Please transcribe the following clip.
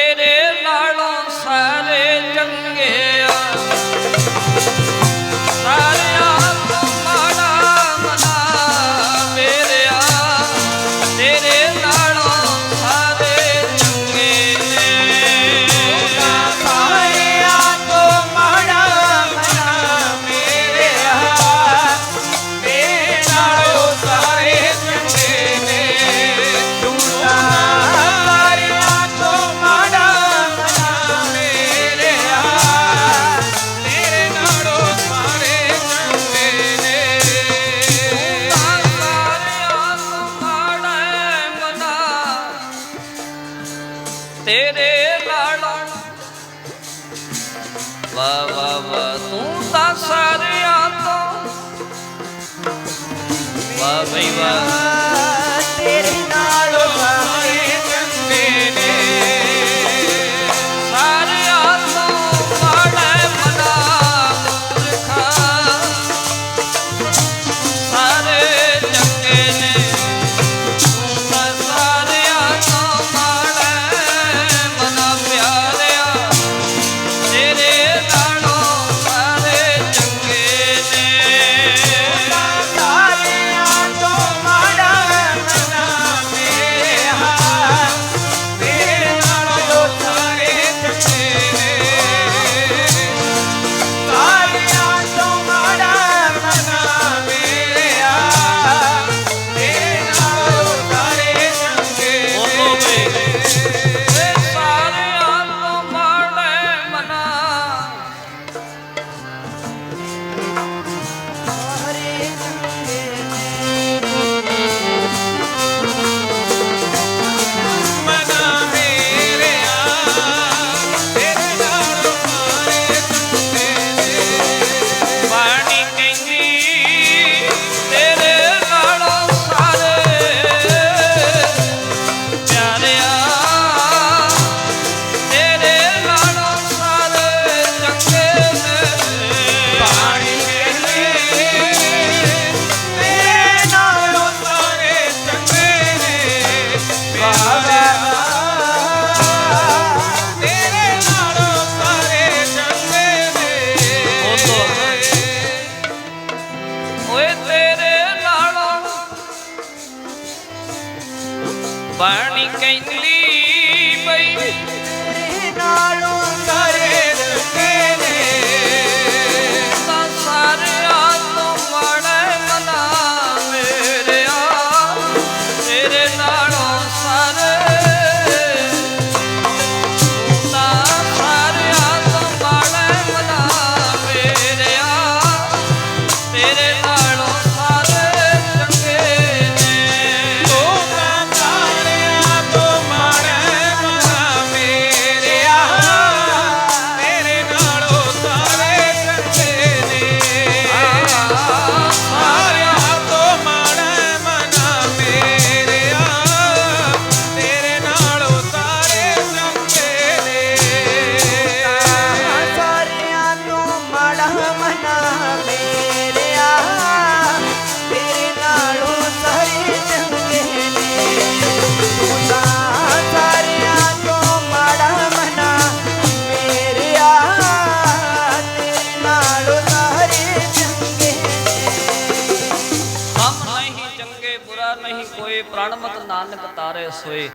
lady. ਵਾ ਵਾ ਵਾ ਤੂੰ ਤਾਂ ਸਾਰਿਆਂ ਤੋਂ ਵਾ ਬਈ ਵਾ பாணிக்கை நீ நாளும் ਨੇ ਹਮ ਨਹੀਂ ਕੋਈ ਪ੍ਰਣਮਤ ਨਾਨਕ ਤਾਰੇ ਸੋਏ।